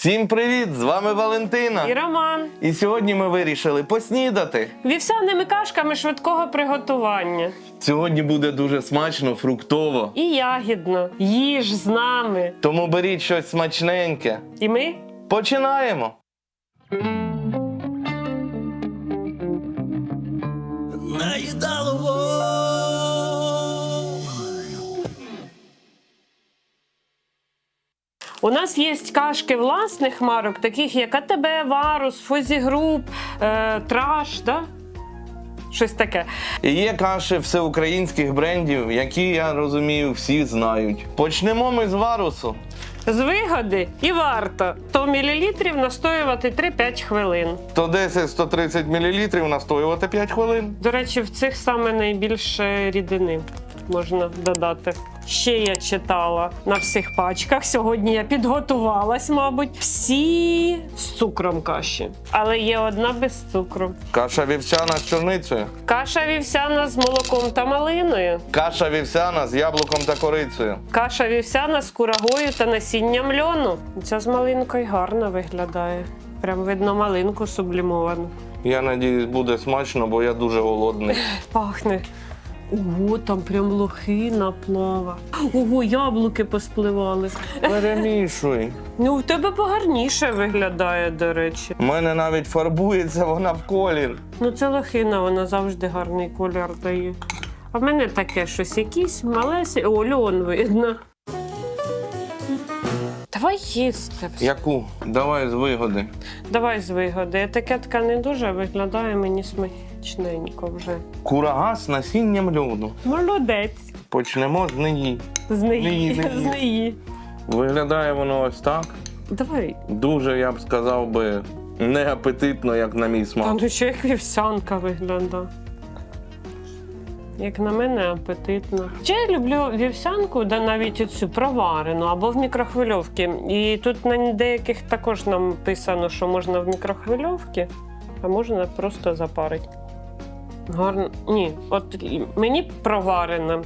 Всім привіт! З вами Валентина. І Роман І сьогодні ми вирішили поснідати. вівсяними кашками швидкого приготування. Сьогодні буде дуже смачно, фруктово. І ягідно. Їж з нами. Тому беріть щось смачненьке. І ми Починаємо. У нас є кашки власних марок, таких як АТБ, Варус, Фозі Груп, е, Траш, да? Щось таке. І є каші всеукраїнських брендів, які я розумію, всі знають. Почнемо ми з варусу. З вигоди і варто 100 мл настоювати 3-5 хвилин. 110-130 мл настоювати 5 хвилин. До речі, в цих саме найбільше рідини можна додати. Ще я читала на всіх пачках. Сьогодні я підготувалась, мабуть, всі з цукром каші. Але є одна без цукру. Каша вівсяна з чорницею. Каша вівсяна з молоком та малиною. Каша вівсяна з яблуком та корицею. Каша вівсяна з курагою та насінням льону. Ця з малинкою гарно виглядає. Прям видно малинку сублімовану. Я надіюсь, буде смачно, бо я дуже голодний. Пахне. Ого, там прям лохина плава. Ого, яблуки поспливали. Перемішуй. Ну, в тебе погарніше виглядає, до речі. У мене навіть фарбується вона в колір. Ну, це лохина, вона завжди гарний колір дає. А в мене таке щось якісь малесі. О, льон видно. Давай їсти. Яку? Давай з вигоди. Давай з вигоди. Етикетка не дуже виглядає мені смачненько вже. Курага з насінням льону. Молодець. Почнемо з неї. З неї. Неї, неї. З неї. Виглядає воно ось так. Давай. Дуже, я б сказав би, не апетитно, як на мій Та смак. ну що як вівсянка виглядає. Як на мене, апетитно. Ще я люблю вівсянку, де навіть оцю проварену або в мікрохвильовці. І тут на деяких також написано, що можна в мікрохвильовці, а можна просто запарити. Гарно. Ні, от мені проварена.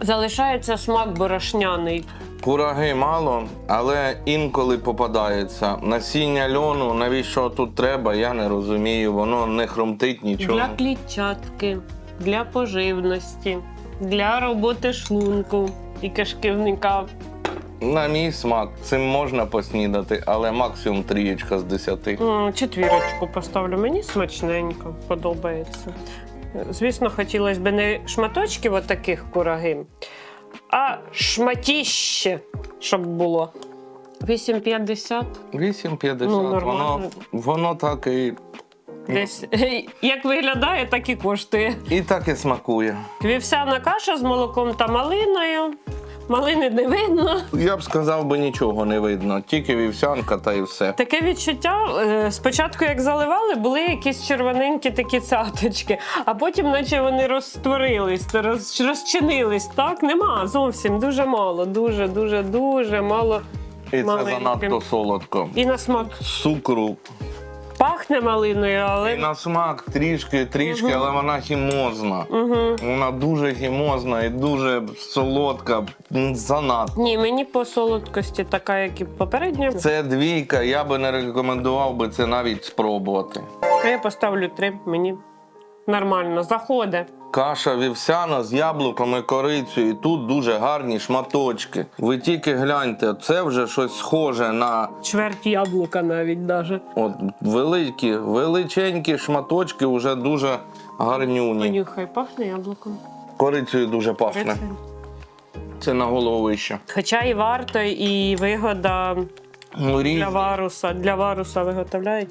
Залишається смак борошняний. Кураги мало, але інколи попадається. Насіння льону, навіщо тут треба, я не розумію. Воно не хрумтить нічого. Для клітчатки, для поживності, для роботи шлунку і кишківника. На мій смак цим можна поснідати, але максимум трієчка з десяти. Четвірочку поставлю. Мені смачненько, подобається. Звісно, хотілося б не шматочків отаких кураги, а шматіще, щоб було. 8,50 8,50. Ну, воно, воно так і, десь. Як виглядає, так і коштує. і так і смакує. Вівсяна каша з молоком та малиною. Малини не видно. Я б сказав би нічого не видно, тільки вівсянка та і все. Таке відчуття. е, Спочатку, як заливали, були якісь червоненькі такі цяточки, а потім, наче вони розтворились, роз, розчинились. Так, нема зовсім дуже мало, дуже, дуже, дуже мало. І це занадто солодко. І на смак Цукру. Пахне малиною, І але на смак трішки, трішки, але вона хімозна. Вона дуже хімозна і дуже солодка. м, Занадто. ні, мені по солодкості така, як і попередня. Це двійка, я би не рекомендував би це навіть спробувати. А я поставлю три, мені нормально, заходить. Каша вівсяна з яблуком і корицею. І тут дуже гарні шматочки. Ви тільки гляньте, це вже щось схоже на Чверть яблука навіть даже. от великі, величенькі шматочки, вже дуже гарнюні. Понюхай, пахне яблуком. Корицею дуже пахне. Корицею. Це на голову вище. Хоча і варто, і вигода Ну, для варуса. Для варуса виготовляють.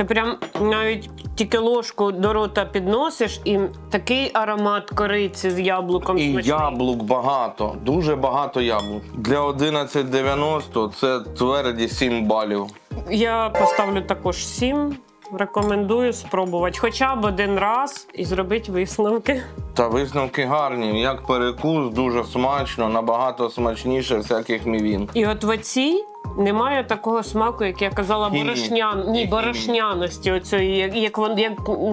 Це прям навіть тільки ложку до рота підносиш, і такий аромат кориці з яблуком І смачний. яблук багато, дуже багато яблук. Для 11,90 це тверді 7 балів. Я поставлю також 7. Рекомендую спробувати хоча б один раз і зробити висновки. Та висновки гарні. Як перекус, дуже смачно, набагато смачніше всяких мівін. І от в оцій Немає такого смаку, як я казала, борошнян... Ні, Хімії. борошняності, оцеї, як, як, вон- як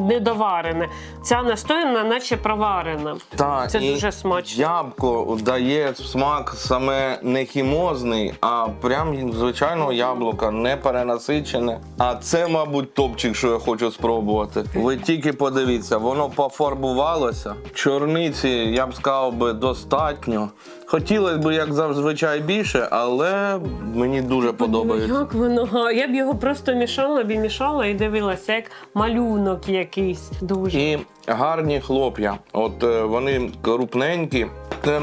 недоварене. Ця настояна, наче проварена. Так, Це і дуже смачно. Яблуко дає смак саме не хімозний, а прям звичайного яблука, не перенасичене. А це, мабуть, топчик, що я хочу спробувати. Ви тільки подивіться, воно пофарбувалося. Чорниці, я б сказав би, достатньо. Хотілося б, як зазвичай, більше, але мені дуже подобається. Ну, як воно? Я б його просто мішала б і мішала і дивилася, як малюнок якийсь дуже. І гарні хлоп'я. От е, вони крупненькі, це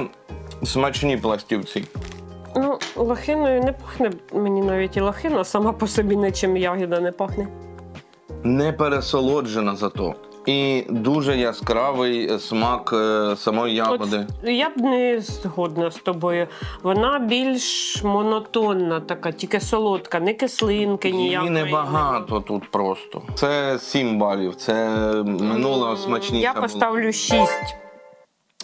смачні пластівці. Ну, лохиною не пахне мені навіть і лохина, сама по собі нічим ягіда не пахне. не пересолоджена зато. І дуже яскравий смак е, самої ягоди. От я б не згодна з тобою. Вона більш монотонна, така, тільки солодка, не кислинки Її ніякої. небагато тут просто. Це 7 балів. Це минула смачніша. Я поставлю 6.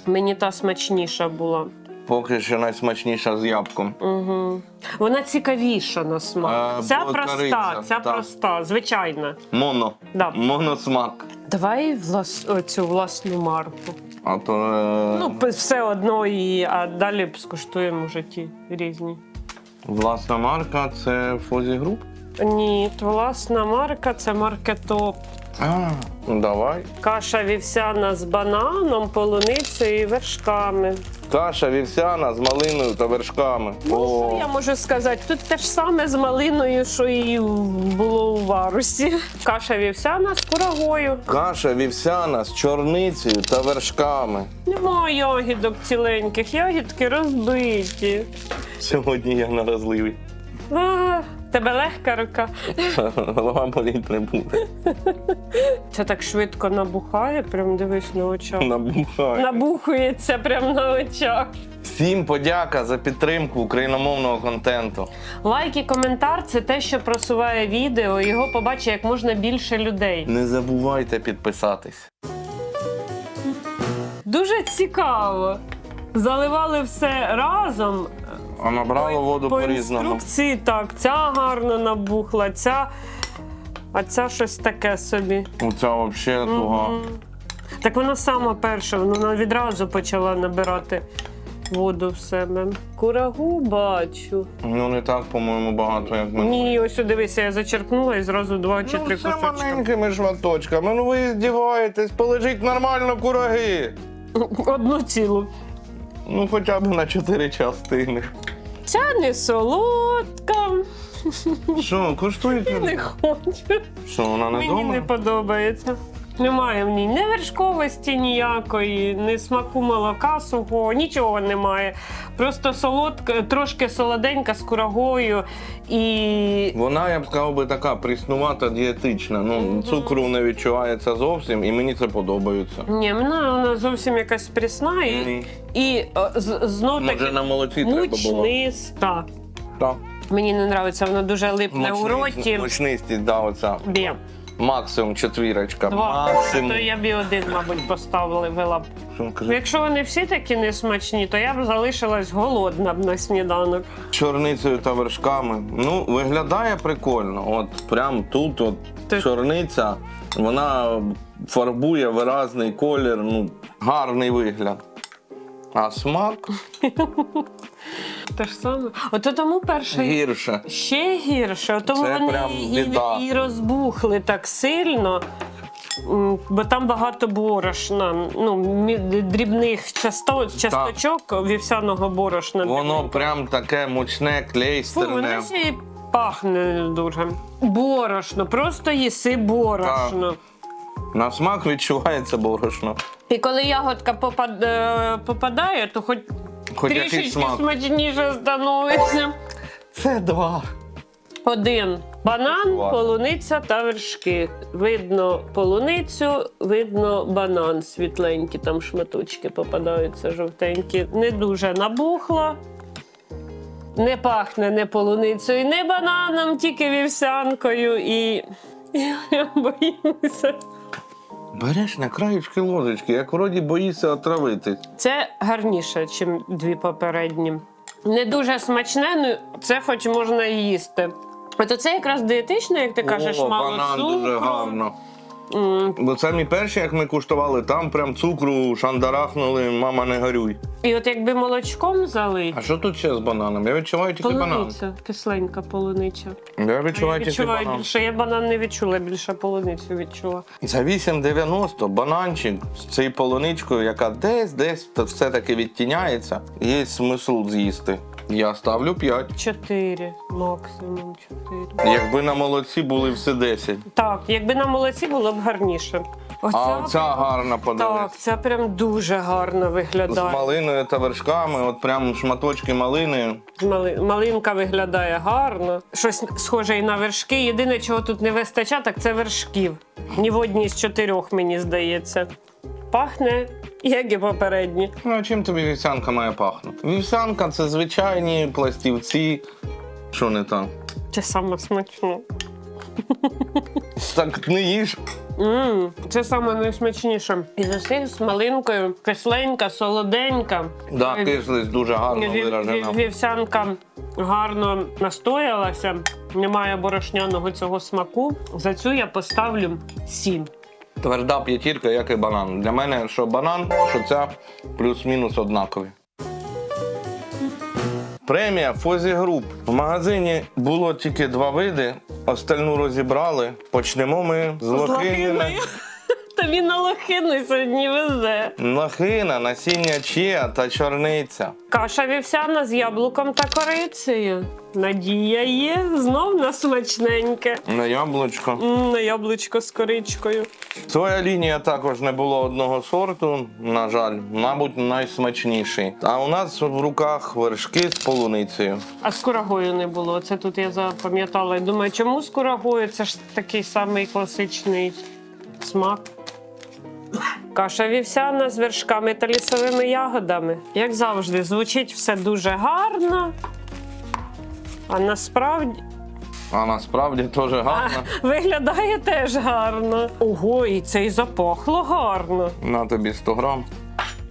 Мені та смачніша була. Поки що найсмачніша з ябком. Угу. Вона цікавіша на смак. Е, ця проста, ця так. проста, звичайна. Моно. Да. Моносмак. Давай влас... цю власну марку. А то е, Ну, все одно, і... а далі скуштуємо вже ті різні. власна марка це Фозі Груп. Ні, власна марка це маркетоп. А, ну давай. Каша вівсяна з бананом, полуницею і вершками. Каша вівсяна з малиною та вершками. Ну, що я можу сказати? Тут те ж саме з малиною, що і було у варусі. Каша вівсяна з курагою. Каша вівсяна з чорницею та вершками. Немає ягідок ціленьких, ягідки розбиті. Сьогодні я на розливі. А, тебе легка рука. Голова боліть не буде. Це так швидко набухає, прям дивись на очах. Набухай. Набухується прямо на очах. Всім подяка за підтримку україномовного контенту. Лайк і коментар це те, що просуває відео. Його побачить як можна більше людей. Не забувайте підписатись. Дуже цікаво. Заливали все разом. А набрало воду по по-різному. інструкції так, ця гарно набухла, ця. А ця щось таке собі. Оця взагалі туга. Мгм. Так вона сама перша, вона відразу почала набирати воду в себе. Курагу бачу. Ну не так, по-моєму, багато, як ми. Ні, ось о, дивися, я зачерпнула і зразу два чи Ну, три все кусочки. маленькими шматочками. Ну ви здіваєтесь, полежіть нормально кураги. Одну цілу. Ну хоча б на чотири частини. Ця не солодка. Що, куштуєте? Не хочу. Що, вона не Мені не подобається. Немає в ній ні вершковості ніякої, ні смаку молока сухого, нічого немає. Просто солодка, трошки солоденька з курагою і. Вона, я б сказав би, така пріснувата, дієтична. Ну, цукру не відчувається зовсім, і мені це подобається. Ні, вона, вона зовсім якась прісна і, Ні. і о, з- знов Може таки на молоці треба було. мучниста. Так. Мені не подобається, вона дуже липне у роті. Мощнистість, да, оця. Б'є. Максимум четвірочка. Два. Максимум. То я б і один, мабуть, поставила вела б. Що, Ну. Якщо вони всі такі несмачні, то я б залишилась голодна б на сніданок. Чорницею та вершками. Ну, виглядає прикольно. От прям тут, от Ти- чорниця, вона фарбує виразний колір, ну, гарний вигляд. А смак Те ж саме. Ото тому перший гірше. ще гірше. Ото Це вони прям і, біда. і розбухли так сильно. м, Бо там багато борошна, ну, мі- дрібних часто, часточок вівсяного борошна. Воно прям таке мучне, Фу, клейстерне. воно ще й пахне дуже. Борошно, просто їси борошно. На смак відчувається борошно. І коли ягодка попад, е, попадає, то хоч, Хоч трішечки смак. смачніше становиться. Це два. Один банан, Ладно. полуниця та вершки. Видно полуницю, видно банан світленькі, там шматочки попадаються жовтенькі. Не дуже набухла. Не пахне не полуницею, не бананом, тільки вівсянкою і. Я боюся. Береш на краєчки ложечки, як вроді боїшся отравити. Це гарніше, ніж дві попередні. не дуже смачне, ну це хоч можна і їсти. От це якраз дієтичне, як ти кажеш, О, мало банан цукру. дуже гарно. Бо самі перші, як ми куштували, там прям цукру шандарахнули, мама не горюй. І от якби молочком залить, А що тут ще з бананом? Я відчуваю тільки банан. полуниця, кисленька полунича. Я А Я відчуваю тільки відчуваю банан. більше. Я банан не відчула, більше полуницю відчула. За 8,90 бананчик з цією полуничкою, яка десь десь та все-таки відтіняється, є смисл з'їсти. Я ставлю 5. Чотири, максимум чотири. Якби на молодці були всі 10. Так, якби на молоці було б гарніше. Оця, А оця гарна так, подивись. це прям дуже гарно виглядає. З малиною та вершками, от прям шматочки малини. Мали- Малинка виглядає гарно. Щось схоже і на вершки. Єдине, чого тут не вистачає, так це вершків. Ні в одній з чотирьох, мені здається. Пахне, як і попередні. Ну а чим тобі вівсянка має пахнути? Вівсянка це звичайні пластівці. Що не так? Це саме смачно. Так не їж. Мм, це саме найсмачніше. І з усіх з малинкою, кисленька, солоденька. Да, Е, кислість дуже гарно Вів- виражена. Вівсянка гарно настоялася, немає борошняного цього смаку. За цю я поставлю 7. Тверда п'ятірка, як і банан. Для мене що банан, що ця плюс-мінус однакові. Премія Фозі Груп. В магазині було тільки два види, остальну розібрали. Почнемо ми з лохини. Тобі на лохину сьогодні везе. Лохина, насіння чия та чорниця. Каша вівсяна з яблуком та корицею. Надія є, знов на смачненьке. На яблучко. М, На яблучко з коричкою. Своя лінія також не було одного сорту, на жаль, мабуть, найсмачніший. А у нас в руках вершки з полуницею. А з курагою не було. Це тут я запам'ятала. І думаю, чому з курагою? Це ж такий самий класичний смак. Каша вівсяна з вершками та лісовими ягодами. Як завжди, звучить все дуже гарно. А насправді А насправді теж гарно. виглядає теж гарно. Ого, і це і запахло гарно. На тобі 100 грам.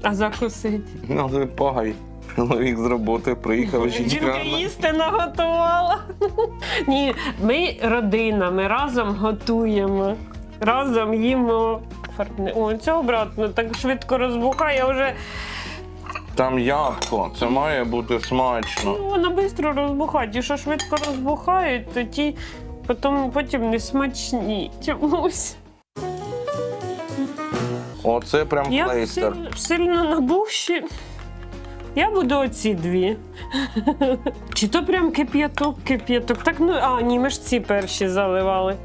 А закусить. Ну, ти погай. Чоловік з роботи приїхав Жінка жінка. їсти наготувала. Ні, ми родина, ми разом готуємо, разом їмо. Фарбне- О, це обратно, так швидко розбухає, я вже Там ябко, це має бути смачно. ну, вона швидко розбухає. Ті, що швидко розбухають, то ті потім, потім не смачні. Чомусь. Оце прям Я плейстер. сильно, сильно набухші. Я буду оці дві. Чи то прям кип'яток, кип'яток. Так, ну, а, ні, ми ж ці перші заливали.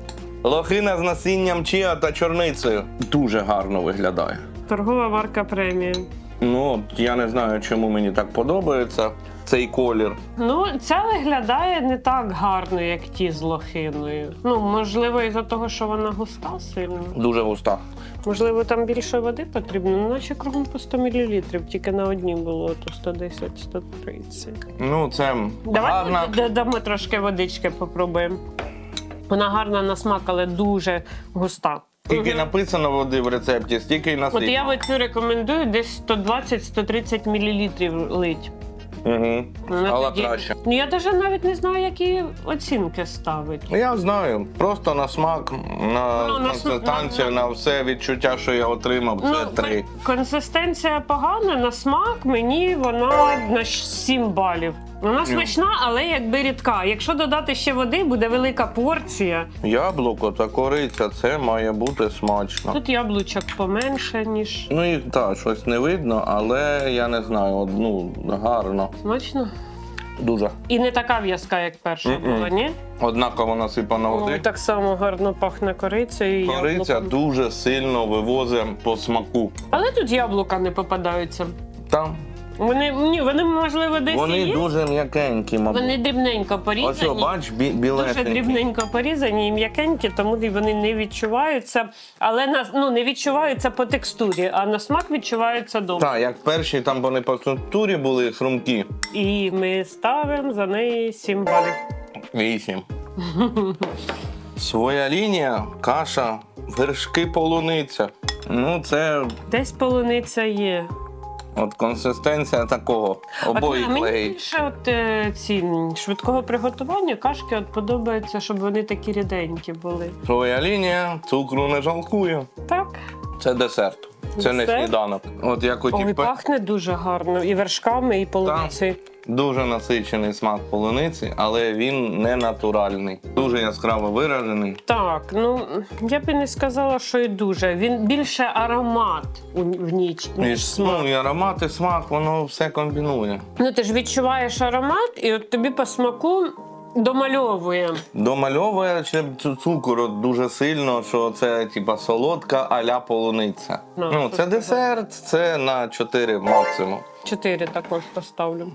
Лохина з насінням чия та чорницею. Дуже гарно виглядає. Торгова марка премія. Ну, от я не знаю, чому мені так подобається цей колір. Ну, ця виглядає не так гарно, як ті з лохиною. Ну, можливо, із-за того, що вона густа сильно. Дуже густа. Можливо, там більше води потрібно, ну, наче кругом по 100 мл, тільки на одній було то 110-130. Ну, це Давай гарна. додамо трошки водички, попробуємо. Вона гарна на смак, але дуже густа. Скільки Мгм. написано води в рецепті, стільки й От насипано. я оцю рекомендую десь 120-130 мл лить. Угу. Але тоді- краще. Ну я навіть навіть не знаю, які оцінки ставить. Я знаю, просто на смак, на Ну, на консистенцію, смак, на все відчуття, що я отримав, це Ну, три. кон- консистенція погана, на смак мені вона на 7 балів. Вона смачна, але якби рідка. Якщо додати ще води, буде велика порція. Яблуко та кориця, це має бути смачно. Тут яблучок поменше, ніж Ну і так, щось не видно, але я не знаю, от, ну, гарно, смачно. дуже. І не така в'язка, як перша Мгм. була, ні? Однаково насипана води. так само гарно пахне корицею. і Кориця яблуком. дуже сильно вивозить по смаку. Але тут яблука не попадаються. Там Вони ні, вони можливо десь і вони є. дуже м'якенькі, мабуть. Вони дрібненько Ось, порізані. о, бач, бі- Дуже білесенькі. дрібненько порізані і м'якенькі, тому і вони не відчуваються. Але на ну не відчуваються по текстурі, а на смак відчуваються добре. Так, як перші там вони по структурі були хрумкі. І ми ставимо за неї 7 балів. Вісім. Своя лінія, каша, вершки полуниця. Ну, це Десь полуниця є. От консистенція такого. Обоїх От, мені легень. більше от, е, ці швидкого приготування кашки от подобається, щоб вони такі ріденькі були. Твоя лінія, цукру не жалкує. Так. Це десерт. Це не Десерт? сніданок. От як у Ой, пахне дуже гарно. І вершками, і полуницею. Дуже насичений смак полуниці, але він не натуральний. Дуже яскраво виражений. Так, ну я б і не сказала, що і дуже. Він більше аромат у, в ніч. І, ж, смак. ну, і аромат, і смак, воно все комбінує. Ну ти ж відчуваєш аромат, і от тобі по смаку домальовує. Домальовує ще цукор дуже сильно, що це типа солодка а-ля полуниця. Ну, Ну, це десерт, це на 4 максимум. Чотири також поставлю.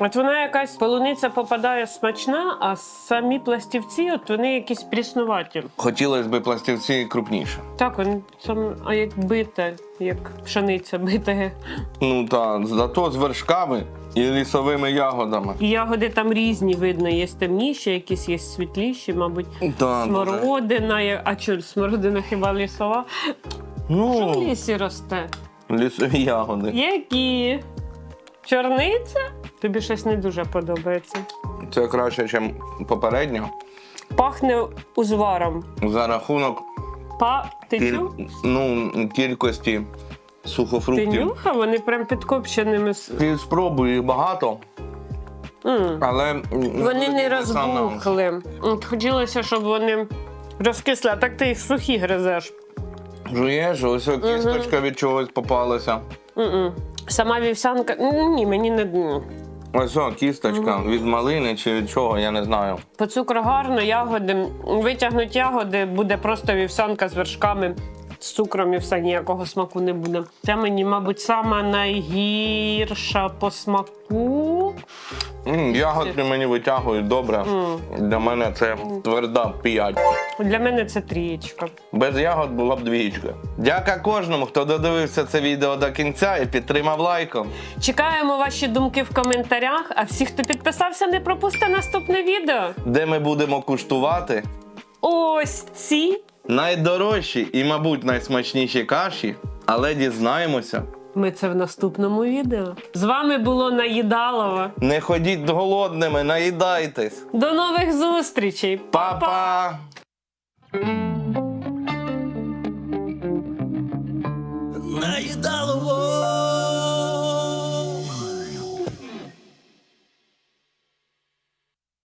От вона якась полуниця попадає смачна, а самі пластівці, от вони якісь пріснуваті. Хотілося б пластівці крупніше. Так, він сам, а як бите, як пшениця бите. Ну та зато з вершками і лісовими ягодами. І ягоди там різні, видно, є темніші, якісь є світліші, мабуть. Дуже. Смородина, є- а чого смородина хіба лісова? Що в Ну, лісі росте? лісові ягоди. Які? Чорниця? Тобі щось не дуже подобається. Це краще, ніж попередньо. Пахне узваром. За рахунок Па, ти кіль... чув? ну, кількості Ти сухофруктів. нюхав? Вони прям підкопченими. с- Ти спробуй їх багато, М. але м, Вони не те саме. розбухли. От Хотілося, щоб вони розкисли, а так ти їх сухі гризеш. Жуєш, ось кісточка від чогось попалася. М-м. Сама вівсянка. Ні, мені не. м. Ось о, кісточка від малини чи від чого, я не знаю. По цукру гарно, ягоди. Витягнуть ягоди, буде просто вівсянка з вершками. З цукром і все ніякого смаку не буде. Це мені, мабуть, сама найгірша по смаку. М, Ягодки мені витягують добре. Для мене це тверда п'ять. Для мене це трієчка. Без ягод була б двічка. Дяка кожному, хто додивився це відео до кінця і підтримав лайком. Чекаємо ваші думки в коментарях. А всі, хто підписався, не пропусти наступне відео. Де ми будемо куштувати Ось ці. найдорожчі і, мабуть, найсмачніші каші, але дізнаємося. Ми це в наступному відео. З вами було Наїдалова. Не ходіть голодними, наїдайтесь. До нових зустрічей. Па-па! Наїдалово